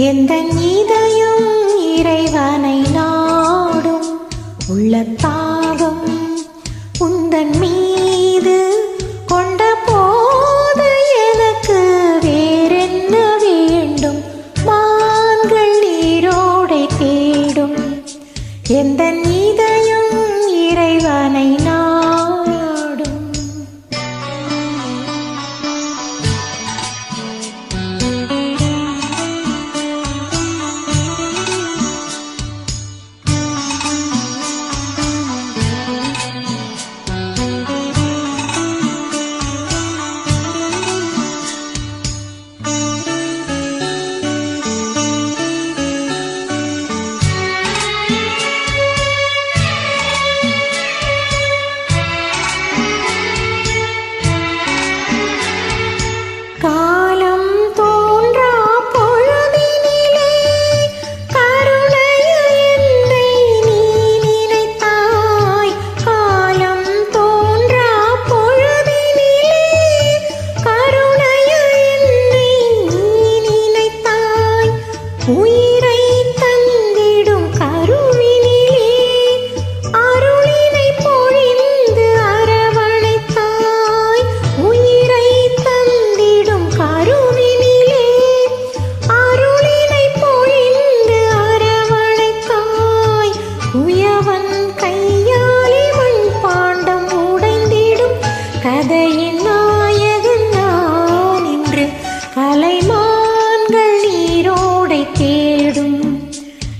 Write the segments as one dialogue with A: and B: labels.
A: எந்த நீதையும் இறைவனை நாடும் உள்ளத்தாகும். உந்தன் மீது கொண்ட போது எனக்கு வேறென்ன வேண்டும்? மான்கள் நீரோடை தேடும். எந்த உயிரை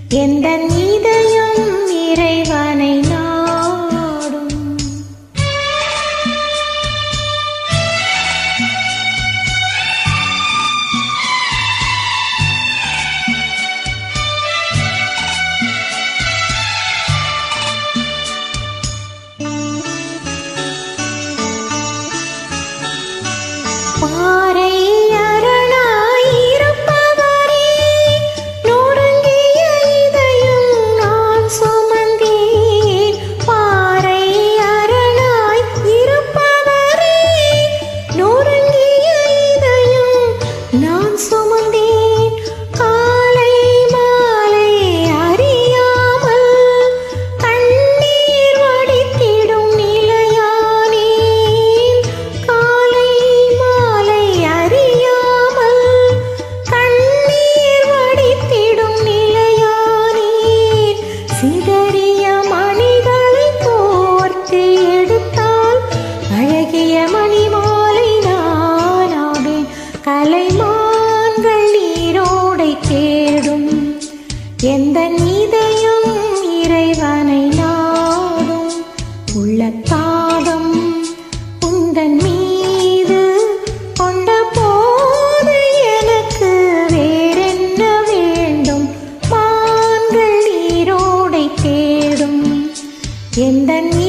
A: tienda 梦里。எந்த நீதையும் இறைவனை நாடும். உள்ள தாகம் உந்தன் மீது கொண்ட போது எனக்கு வேறென்ன வேண்டும்? மான்கள் நீரோடை தேடும். எந்த நீ